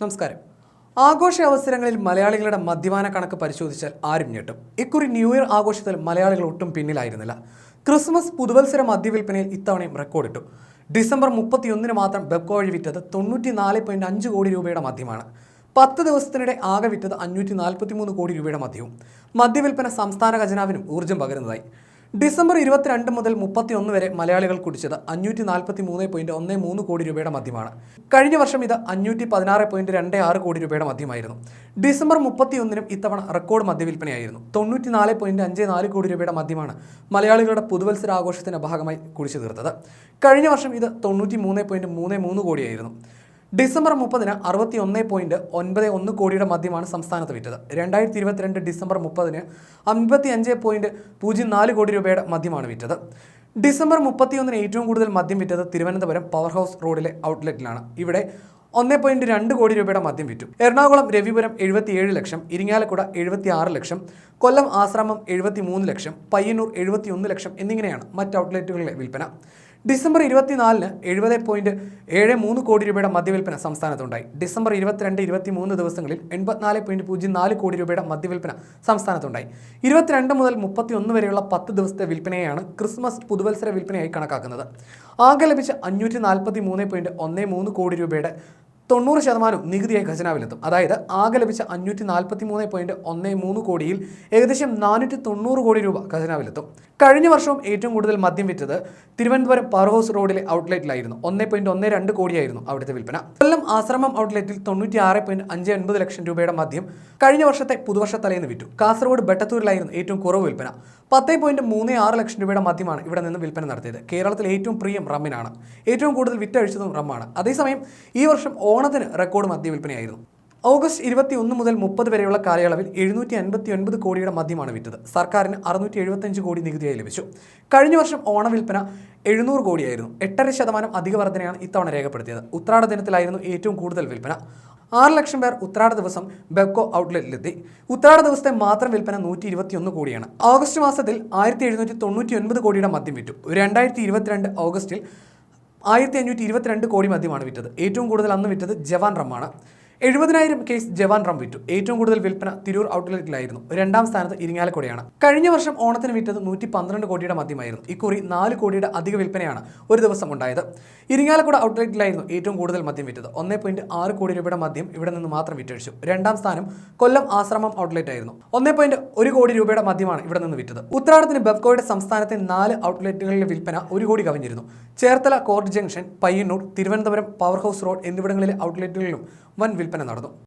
നമസ്കാരം. ആഘോഷ അവസരങ്ങളിൽ മലയാളികളുടെ മദ്യപാന കണക്ക് പരിശോധിച്ചാൽ ആരും ഞെട്ടും. ഇക്കുറി ന്യൂ ഇയർ ആഘോഷത്തിൽ മലയാളികൾ ഒട്ടും പിന്നിലായിരുന്നില്ല. ക്രിസ്മസ് പുതുവത്സര മദ്യവിൽപ്പനയിൽ ഇത്തവണയും റെക്കോർഡിട്ടു. ഡിസംബർ മുപ്പത്തിയൊന്നിന് മാത്രം ബെബ്കോ വഴി വിറ്റത് തൊണ്ണൂറ്റി നാല് പോയിന്റ് അഞ്ച് കോടി രൂപയുടെ മദ്യമാണ്. പത്ത് ദിവസത്തിനിടെ ആകെ വിറ്റത് അഞ്ഞൂറ്റി നാൽപ്പത്തി മൂന്ന് കോടി രൂപയുടെ മദ്യവും. മദ്യവിൽപ്പന സംസ്ഥാന ഖജനാവിനും ഊർജം പകരുന്നതായി. ഡിസംബർ ഇരുപത്തിരണ്ട് മുതൽ മുപ്പത്തിയൊന്ന് വരെ മലയാളികൾ കുടിച്ചത് അഞ്ഞൂറ്റി നാൽപ്പത്തി മൂന്ന് പോയിന്റ് ഒന്ന് മൂന്ന് കോടി രൂപയുടെ മദ്യമാണ്. കഴിഞ്ഞ വർഷം ഇത് അഞ്ഞൂറ്റി പതിനാറ് പോയിന്റ് രണ്ട് ആറ് കോടി രൂപയുടെ മദ്യമായിരുന്നു. ഡിസംബർ മുപ്പത്തിയൊന്നിനും ഇത്തവണ റെക്കോർഡ് മദ്യവിൽപ്പനയായിരുന്നു. തൊണ്ണൂറ്റി നാല് പോയിന്റ് അഞ്ച് നാല് കോടി രൂപയുടെ മദ്യമാണ് മലയാളികളുടെ പുതുവത്സര ആഘോഷത്തിന്റെ ഭാഗമായി കുടിച്ചു തീർത്തത്. കഴിഞ്ഞ വർഷം ഇത് തൊണ്ണൂറ്റി മൂന്ന് പോയിന്റ് മൂന്ന് മൂന്ന് കോടിയായിരുന്നു. ഡിസംബർ മുപ്പതിന് അറുപത്തി ഒന്ന് പോയിന്റ് ഒൻപത് ഒന്ന് കോടിയുടെ മദ്യമാണ് സംസ്ഥാനത്ത് വിറ്റത്. രണ്ടായിരത്തി ഇരുപത്തിരണ്ട് ഡിസംബർ മുപ്പതിന് അമ്പത്തി അഞ്ച് പോയിന്റ് പൂജ്യം നാല് കോടി രൂപയുടെ മദ്യമാണ് വിറ്റത്. ഡിസംബർ മുപ്പത്തിയൊന്നിന് ഏറ്റവും കൂടുതൽ മദ്യം വിറ്റത് തിരുവനന്തപുരം പവർ ഹൗസ് റോഡിലെ ഔട്ട്ലെറ്റിലാണ് ഇവിടെ ഒന്ന് പോയിന്റ് രണ്ട് കോടി രൂപയുടെ മദ്യം വിറ്റു. എറണാകുളം രവിപുരം എഴുപത്തിയേഴ് ലക്ഷം ഇരിങ്ങാലക്കുട എഴുപത്തി ആറ് ലക്ഷം കൊല്ലം ആശ്രമം എഴുപത്തി മൂന്ന് ലക്ഷം പയ്യന്നൂർ എഴുപത്തി ഒന്ന് ലക്ഷം എന്നിങ്ങനെയാണ് മറ്റ് ഔട്ട്ലെറ്റുകളിലെ വിൽപ്പന. ഡിസംബർ ഇരുപത്തിനാലിന് എഴുപത് പോയിന്റ് ഏഴ് മൂന്ന് കോടി രൂപയുടെ മദ്യവിൽപ്പന സംസ്ഥാനത്തുണ്ടായി. ഡിസംബർ ഇരുപത്തിരണ്ട് ഇരുപത്തി മൂന്ന് ദിവസങ്ങളിൽ എൺപത്തിനാല് പോയിന്റ് പൂജ്യം നാല് കോടി രൂപയുടെ മദ്യവിൽപ്പന സംസ്ഥാനത്തുണ്ടായി. ഇരുപത്തിരണ്ട് മുതൽ മുപ്പത്തി ഒന്ന് വരെയുള്ള പത്ത് ദിവസത്തെ വിൽപ്പനയാണ് ക്രിസ്മസ് പുതുവത്സര വിൽപ്പനയായി കണക്കാക്കുന്നത്. ആകെ ലഭിച്ച അഞ്ഞൂറ്റി നാൽപ്പത്തി മൂന്ന് പോയിന്റ് ഒന്ന് മൂന്ന് കോടി രൂപയുടെ തൊണ്ണൂറ് ശതമാനം നികുതിയായി ഖജനാവിലെത്തും. അതായത് ആകെ ലഭിച്ച അഞ്ഞൂറ്റി നാൽപ്പത്തി മൂന്ന് പോയിന്റ് ഒന്ന് മൂന്ന് കോടിയിൽ ഏകദേശം നാനൂറ്റി തൊണ്ണൂറ് കോടി രൂപ ഖജനാവിലെത്തും. കഴിഞ്ഞ വർഷവും ഏറ്റവും കൂടുതൽ മദ്യം വിറ്റത് തിരുവനന്തപുരം പവർ ഹൗസ് റോഡിലെ ഔട്ട്ലെറ്റിലായിരുന്നു. ഒന്ന് പോയിന്റ് ഒന്ന് രണ്ട് കോടിയായിരുന്നു അവിടുത്തെ വിൽപ്പന. കൊല്ലം ആശ്രമം ഔട്ട്ലെറ്റിൽ തൊണ്ണൂറ്റി ആറ് പോയിന്റ് അഞ്ച് ഒൻപത് ലക്ഷം രൂപയുടെ മദ്യം കഴിഞ്ഞ വർഷത്തെ പുതുവർഷ തലേന്ന് വിറ്റു. കാസർഗോഡ് ബെട്ടത്തൂരിലായിരുന്നു ഏറ്റവും കുറവ് വിൽപ്പന. പത്ത് പോയിന്റ് മൂന്ന് ആറ് ലക്ഷം രൂപയുടെ മദ്യമാണ് ഇവിടെ നിന്ന് വിൽപ്പന നടത്തിയത്. കേരളത്തിൽ ഏറ്റവും പ്രിയം റമ്മിനാണ്. ഏറ്റവും കൂടുതൽ വിറ്റഴിച്ചതും റമ്മാണ്. അതേസമയം ഈ വർഷം ഓണത്തിന് റെക്കോർഡ് മദ്യ വിൽപ്പനയായിരുന്നു ഓഗസ്റ്റ് ഇരുപത്തി ഒന്ന് മുതൽ മുപ്പത് വരെയുള്ള കാലയളവിൽ എഴുന്നൂറ്റി അൻപത്തി ഒൻപത് കോടിയുടെ മദ്യമാണ് വിറ്റത്. സർക്കാരിന് അറുന്നൂറ്റി എഴുപത്തഞ്ച് കോടി നികുതിയായി ലഭിച്ചു. കഴിഞ്ഞ വർഷം ഓണ വിൽപ്പന എഴുന്നൂറ് കോടിയായിരുന്നു. എട്ടര ശതമാനം അധിക വർധനയാണ് ഇത്തവണ രേഖപ്പെടുത്തിയത്. ഉത്രാട ദിനത്തിലായിരുന്നു ഏറ്റവും കൂടുതൽ വിൽപ്പന. ആറ് ലക്ഷം പേർ ഉത്രാട ദിവസം ബെബ്കോ ഔട്ട്ലെറ്റിലെത്തി. ഉത്രാട ദിവസത്തെ മാത്രം വിൽപ്പന നൂറ്റി ഇരുപത്തിയൊന്ന് കോടിയാണ്. ഓഗസ്റ്റ് മാസത്തിൽ ആയിരത്തി എഴുന്നൂറ്റി തൊണ്ണൂറ്റി ഒൻപത് കോടിയുടെ മദ്യം വിറ്റു. രണ്ടായിരത്തി ഇരുപത്തിരണ്ട് ഓഗസ്റ്റിൽ ആയിരത്തി അഞ്ഞൂറ്റി ഇരുപത്തിരണ്ട് കോടി മദ്യമാണ് വിറ്റത്. ഏറ്റവും കൂടുതൽ അന്ന് വിറ്റത് ജവാൻ റമ്മാണ്. എഴുപതിനായിരം കേസ് ജവാൻ റം വിറ്റു. ഏറ്റവും കൂടുതൽ വിൽപ്പന തിരൂർ ഔട്ട്ലെറ്റിലായിരുന്നു. രണ്ടാം സ്ഥാനത്ത് ഇരിങ്ങാലക്കുടയാണ്. കഴിഞ്ഞ വർഷം ഓണത്തിന് വിറ്റത് നൂറ്റി പന്ത്രണ്ട് കോടിയുടെ മദ്യമായിരുന്നു. ഇക്കുറി നാല് കോടിയുടെ അധിക വിൽപ്പനയാണ് ഒരു ദിവസം ഉണ്ടായത്. ഇരിങ്ങാലക്കുട ഔട്ട്ലെറ്റിലായിരുന്നു ഏറ്റവും കൂടുതൽ മദ്യം വിറ്റത്. ഒന്നേ പോയിന്റ് ആറ് കോടി രൂപയുടെ മദ്യം ഇവിടെ നിന്ന് മാത്രം വിറ്റഴിച്ചു. രണ്ടാം സ്ഥാനം കൊല്ലം ആശ്രമം ഔട്ട്ലെറ്റ് ആയിരുന്നു ഒന്നേ പോയിന്റ് ഒരു കോടി രൂപയുടെ മദ്യമാണ് ഇവിടെ നിന്ന് വിറ്റത്. ഉത്രാടത്തിന് ബെബ്കോയുടെ സംസ്ഥാനത്തെ നാല് ഔട്ട്ലെറ്റുകളിലെ വിൽപ്പന ഒരു കോടി കവിഞ്ഞിരുന്നു. Cherthala court junction Payyannur Thiruvananthapuram power house road എന്നിവിടങ്ങളിലെ ഔട്ട്ലെറ്റുകളിലും വൻ വിൽപ്പന നടന്നു.